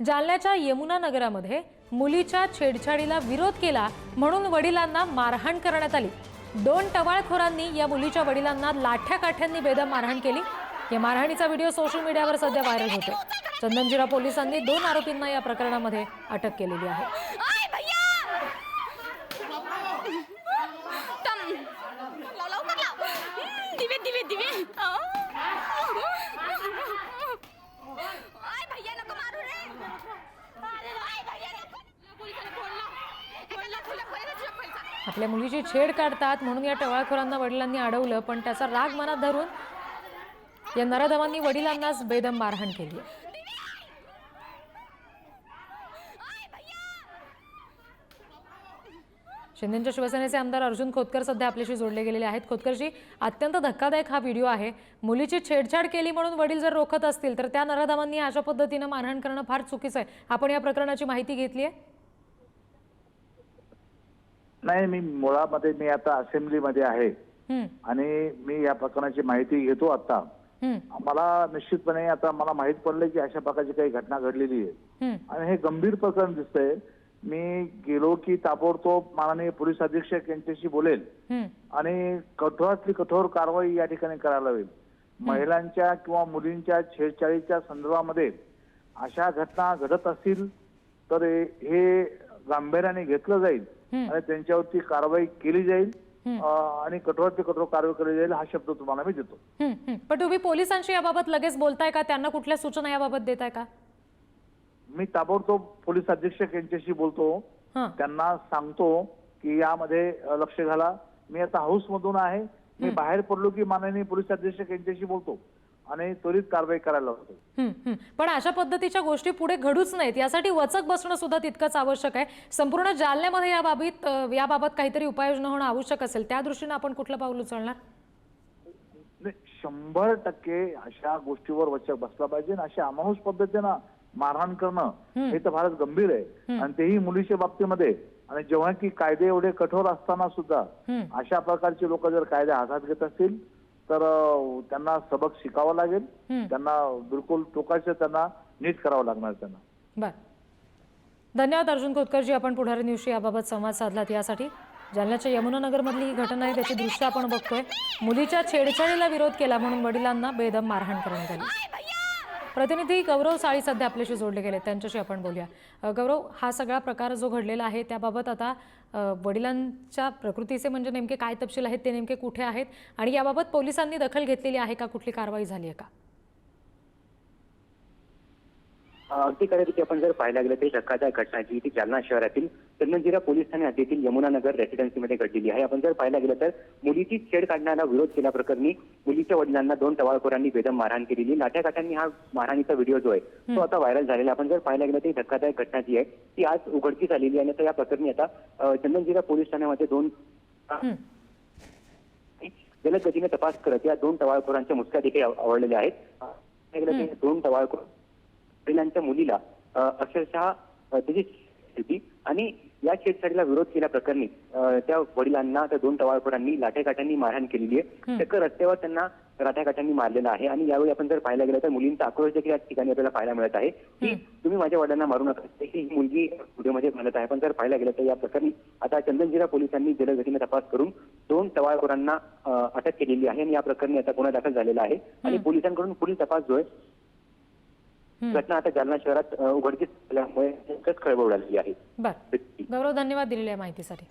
जालन्याच्या यमुना नगरामध्ये मुलीच्या छेडछाडीला विरोध केला म्हणून वडिलांना मारहाण करण्यात आली. दोन टवाळखोरांनी या मुलीच्या वडिलांना लाठ्या काठ्यांनी बेदम मारहाण केली. या मारहाणीचा व्हिडिओ सोशल मीडियावर सध्या व्हायरल होतो चंदनजिरा पोलिसांनी दोन आरोपींना या प्रकरणामध्ये अटक केलेली आहे. दिवे दिवे दिवे. आपल्या मुलीची छेड काढतात म्हणून या टवाळखोरांना वडिलांनी अडवलं पण त्याचा राग मनात धरून या नराधमांनी वडिलांनाच बेदम मारहाण केली शिंदेच्या शिवसेनेचे आमदार अर्जुन खोतकर सध्या आपल्याशी जोडले गेलेले आहेत. खोतकरजी अत्यंत धक्कादायक हा व्हिडिओ आहे. मुलीची छेडछाड केली म्हणून वडील जर रोखत असतील तर त्या नराधमांनी अशा पद्धतीनं मारहाण करणं फार चुकीचं आहे. आपण या प्रकरणाची माहिती घेतली आहे. नाही मी मुळामध्ये मी आता असेंब्लीमध्ये आहे. आणि मी या प्रकरणाची माहिती घेतो आता. मला निश्चितपणे आता मला माहीत पडलं की अशा प्रकारची काही घटना घडलेली आहे. आणि हे गंभीर प्रकरण दिसतंय. मी गेलो की ताबडतोब माननीय पोलीस अधीक्षक यांच्याशी बोलेल. आणि कठोरातली कठोर कारवाई या ठिकाणी करायला हवी. महिलांच्या किंवा मुलींच्या छेडछाडीच्या संदर्भामध्ये अशा घटना घडत असतील तर हे- गांभीर्याने घेतलं जाईल. आणि त्यांच्यावरती कारवाई केली जाईल आणि कठोरातली कठोर कारवाई केली जाईल हा शब्द तुम्हाला मी देतो. पण तुम्ही पोलिसांशी याबाबत लगेच बोलताय का? त्यांना कुठल्या सूचना याबाबत देताय का? मी ताबडतोब पोलीस अधीक्षक यांच्याशी बोलतो. त्यांना सांगतो की यामध्ये लक्ष घाला. मी आता हाऊस मधून आहे. मी बाहेर पडलो की माननीय पोलीस अधीक्षक यांच्याशी बोलतो. आणि त्वरित कारवाई करायला होतो. पण अशा पद्धतीच्या गोष्टी पुढे घडूच नाहीत. यासाठी वचक बसणं सुद्धा तितकंच आवश्यक आहे. संपूर्ण जालन्यामध्ये याबाबत अ, याबाबत काहीतरी उपाययोजना होणं आवश्यक असेल त्या दृष्टीने आपण कुठलं पाऊल उचलणार? नाही, शंभर टक्के अशा गोष्टीवर वचक बसला पाहिजे आणि अशा अमानुष पद्धतीनं मारहाण करणं हे तर फारच गंभीर आहे. आणि तेही मुलीच्या बाबतीमध्ये. आणि जेव्हा की कायदे एवढे कठोर असताना सुद्धा. अशा प्रकारचे लोक जर कायदे हातात घेत असतील तर त्यांना सबक शिकावं लागेल. त्यांना बिलकुल टोकाचं त्यांना नीट करावं लागणार त्यांना. बर. धन्यवाद अर्जुन खोतकरजी आपण पुढारी न्यूजशी याबाबत संवाद साधलात यासाठी. जालन्याच्या यमुनानगरमधली ही घटना आहे त्याची दृश्य आपण बघतोय. मुलीच्या छेडछाडीला विरोध केला म्हणून वडिलांना बेदम मारहाण करण्यात आली. प्रतिनिधी गौरव साळी सध्या आपल्याशी जोडले गेले त्यांच्याशी आपण बोलूया. गौरव हा सगळा प्रकार जो घडलेला आहे त्याबाबत आता वडिलांच्या प्रकृतीचे म्हणजे नेमके काय तपशील आहेत ते नेमके कुठे आहेत? आणि याबाबत पोलिसांनी दखल घेतलेली आहे का? कुठली कारवाई झाली आहे का? अगदी खऱ्या आपण जर पाहायला गेलं तर धक्कादायक घटना जी ती जालना शहरातील चंदनजिरा पोलीस ठाणे हद्दीतील यमुनानगर रेसिडेन्सीमध्ये घडलेली आहे. आपण जर पाहायला गेलं तर मुलीची छेड काढण्याला विरोध केल्याप्रकरणी मुलीच्या वडिलांना दोन टवाळखोरांनी बेदम मारहाण केलेली लाठ्याकाठांनी हा मारहाणीचा व्हिडिओ जो आहे तो आता व्हायरल झालेला. आपण जर पाहायला गेलं तर ही धक्कादायक घटना जी आहे ती आज उघडकीस आलेली आहे. आणि आता या प्रकरणी आता चंदनजिरा पोलीस ठाण्यामध्ये दोन. जलद गतीने तपास करत या दोन टवाळखोरांच्या मुसक्या देखील आव- आवडलेल्या आहेत. दोन टवाळखोर वडिलांच्या मुलीला अक्षरशः त्याची होती. आणि या छेडछाडीला विरोध केल्याप्रकरणी त्या वडिलांना त्या दोन टवाळखोरांनी लाठ्याकाठ्यांनी मारहाण केलेली आहे. चक्क रस्त्यावर त्यांना लाठ्याकाठ्यांनी मारलेलं आहे. आणि यावेळी आपण जर पाहायला गेलं तर मुलींचा आक्रोश देखील या ठिकाणी आपल्याला पाहायला मिळत आहे. की तुम्ही माझ्या वडिलांना मारू नका. ही मुलगी व्हिडिओमध्ये म्हणत आहे. पण जर पाहायला गेलं तर या प्रकरणी आता चंदनजिरा पोलिसांनी जलद गतीने तपास करून दोन टवाळखोरांना अटक केलेली आहे. आणि या प्रकरणी आता गुन्हा दाखल झालेला आहे. आणि पोलिसांकडून पुढील तपास जो आहे घटना आता जालना शहरात उघडकीस झाल्यामुळे एकच खळबळ उडालेली आहे. बर. गौरव धन्यवाद दिलेल्या माहितीसाठी.